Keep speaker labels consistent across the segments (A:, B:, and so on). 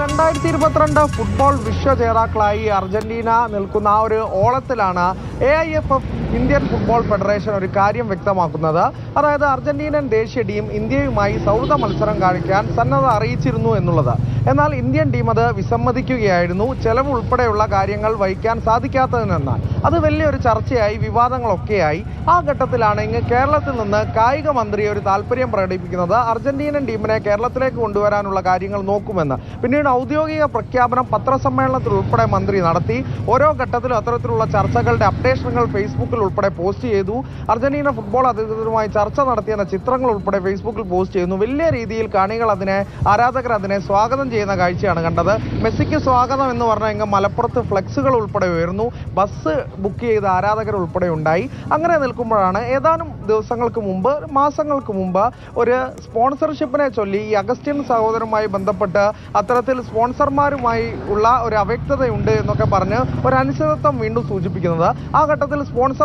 A: രണ്ടായിരത്തി ഇരുപത്തിരണ്ട് ഫുട്ബോൾ വിശ്വ ജേതാക്കളായി അർജന്റീന നിൽക്കുന്ന ആ ഒരു ഓളത്തിലാണ് A I F F Indian football federation ഒരു കാര്യം വ്യക്തമാക്കുന്നത്. അതായത് അർജന്റീനൻ ദേശീയ ടീം ഇന്ത്യയുമായി സൗഹൃദ മത്സരം കാണിക്കാൻ സന്നദ്ധ അറിയിച്ചിരുന്നു എന്നുള്ളത്. എന്നാൽ ഇന്ത്യൻ ടീം അത് വിസമ്മതിക്കുകയായിരുന്നു. ചെലവ് ഉൾപ്പെടെയുള്ള കാര്യങ്ങൾ വഹിക്കാൻ സാധിക്കാത്തതിനെന്നാൽ. അത് വലിയൊരു ചർച്ചയായി വിവാദങ്ങളൊക്കെയായി. ആ ഘട്ടത്തിലാണ് ഇങ്ങ് കേരളത്തിൽ നിന്ന് കായിക മന്ത്രി ഒരു താല്പര്യം പ്രകടിപ്പിക്കുന്നത്. അർജന്റീനൻ ടീമിനെ കേരളത്തിലേക്ക് കൊണ്ടുവരാനുള്ള കാര്യങ്ങൾ നോക്കുമെന്ന്. പിന്നീട് ഔദ്യോഗിക പ്രഖ്യാപനം പത്രസമ്മേളനത്തിൽ ഉൾപ്പെടെ മന്ത്രി നടത്തി. ഓരോ ഘട്ടത്തിലും അത്തരത്തിലുള്ള ചർച്ചകളുടെ അപ്ഡേഷനുകൾ ഫേസ്ബുക്കിൽ ഉൾപ്പെടെ പോസ്റ്റ് ചെയ്തു. അർജന്റീന ഫുട്ബോൾ അധികൃതരുമായി ചർച്ച നടത്തിയെന്ന ചിത്രങ്ങൾ ഉൾപ്പെടെ ഫേസ്ബുക്കിൽ പോസ്റ്റ് ചെയ്യുന്നു. വലിയ രീതിയിൽ കാണികൾ അതിനെ ആരാധകർ അതിനെ സ്വാഗതം ചെയ്യുന്ന കാഴ്ചയാണ് കണ്ടത്. മെസ്സിക്ക് സ്വാഗതം എന്ന് പറഞ്ഞാൽ ഇങ്ങ് മലപ്പുറത്ത് ഫ്ലെക്സുകൾ ഉൾപ്പെടെ ഉയർന്നു ബസ് ബുക്ക് ചെയ്ത ആരാധകർ ഉൾപ്പെടെ ഉണ്ടായി. അങ്ങനെ നിൽക്കുമ്പോഴാണ് ഏതാനും ദിവസങ്ങൾക്ക് മുമ്പ് മാസങ്ങൾക്ക് മുമ്പ് ഒരു സ്പോൺസർഷിപ്പിനെ ചൊല്ലി ഈ അഗസ്റ്റിൻ സഹോദരമായി ബന്ധപ്പെട്ട് അത്തരത്തിൽ സ്പോൺസർമാരുമായി ഉള്ള ഒരു അവ്യക്തതയുണ്ട് എന്നൊക്കെ പറഞ്ഞ് ഒരു അനിശ്ചിതത്വം വീണ്ടും സൂചിപ്പിക്കുന്നത്. ആ ഘട്ടത്തിൽ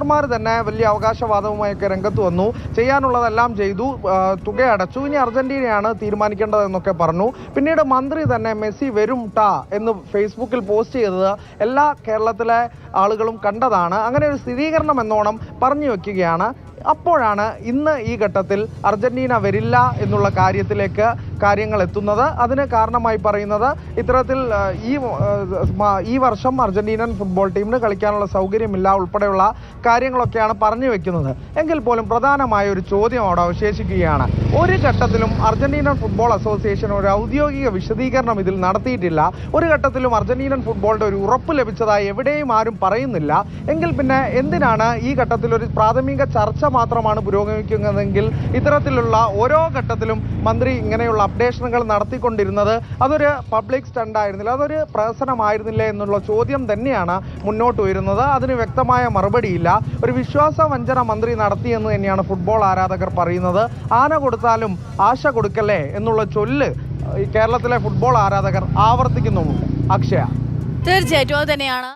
A: സ്പോൺസർമാർ തന്നെ വലിയ അവകാശവാദവുമായൊക്കെ രംഗത്ത് വന്നു. ചെയ്യാനുള്ളതെല്ലാം ചെയ്തു. തുക അടച്ചു ഇനി അർജന്റീനയാണ് തീരുമാനിക്കേണ്ടത് എന്നൊക്കെ പറഞ്ഞു. പിന്നീട് മന്ത്രി തന്നെ മെസ്സി വരും ടാ എന്ന് ഫേസ്ബുക്കിൽ പോസ്റ്റ് ചെയ്തത് എല്ലാ കേരളത്തിലെ ആളുകളും കണ്ടതാണ്. അങ്ങനെ ഒരു സ്ഥിരീകരണം എന്നോണം പറഞ്ഞു വെക്കുകയാണ്. അപ്പോഴാണ് ഇന്ന് ഈ ഘട്ടത്തിൽ അർജന്റീന വരില്ല എന്നുള്ള കാര്യത്തിലേക്ക് കാര്യങ്ങൾ എത്തുന്നത്. അതിന് കാരണമായി പറയുന്നത് ഇത്തരത്തിൽ ഈ ഈ വർഷം അർജന്റീനൻ ഫുട്ബോൾ ടീമിന് കളിക്കാനുള്ള സൗകര്യമില്ല ഉൾപ്പെടെയുള്ള കാര്യങ്ങളൊക്കെയാണ് പറഞ്ഞു വെക്കുന്നത്. എങ്കിൽ പോലും പ്രധാനമായ ഒരു ചോദ്യം അവിടെ അവശേഷിക്കുകയാണ്. ഒരു ഘട്ടത്തിലും അർജന്റീനൻ ഫുട്ബോൾ അസോസിയേഷൻ ഒരു ഔദ്യോഗിക വിശദീകരണം ഇതിൽ നടത്തിയിട്ടില്ല. ഒരു ഘട്ടത്തിലും അർജന്റീനൻ ഫുട്ബോളിന്റെ ഒരു ഉറപ്പ് ലഭിച്ചതായി എവിടെയും ആരും പറയുന്നില്ല. എങ്കിൽ പിന്നെ എന്തിനാണ് ഈ ഘട്ടത്തിൽ ഒരു പ്രാഥമിക ചർച്ച മാത്രമാണ് പുരോഗമിക്കുന്നതെങ്കിൽ ഇത്തരത്തിലുള്ള ഓരോ ഘട്ടത്തിലും മന്ത്രി ഇങ്ങനെയുള്ള അപ്ഡേഷനുകൾ നടത്തിക്കൊണ്ടിരുന്നത് അതൊരു പബ്ലിക് സ്റ്റണ്ടായിരുന്നില്ല അതൊരു പ്രഹസനമായിരുന്നില്ല എന്നുള്ള ചോദ്യം തന്നെയാണ് മുന്നോട്ട് വരുന്നത്. അതിന് വ്യക്തമായ മറുപടിയില്ല. ഒരു വിശ്വാസ വഞ്ചന മന്ത്രി നടത്തിയെന്ന് തന്നെയാണ് ഫുട്ബോൾ ആരാധകർ പറയുന്നത്. ആന കൊടുത്താലും ആശ കൊടുക്കല്ലേ എന്നുള്ള ചൊല്ല് കേരളത്തിലെ ഫുട്ബോൾ ആരാധകർ ആവർത്തിക്കുന്നുമുണ്ട്. അക്ഷയ.
B: തീർച്ചയായിട്ടും അത് തന്നെയാണ്.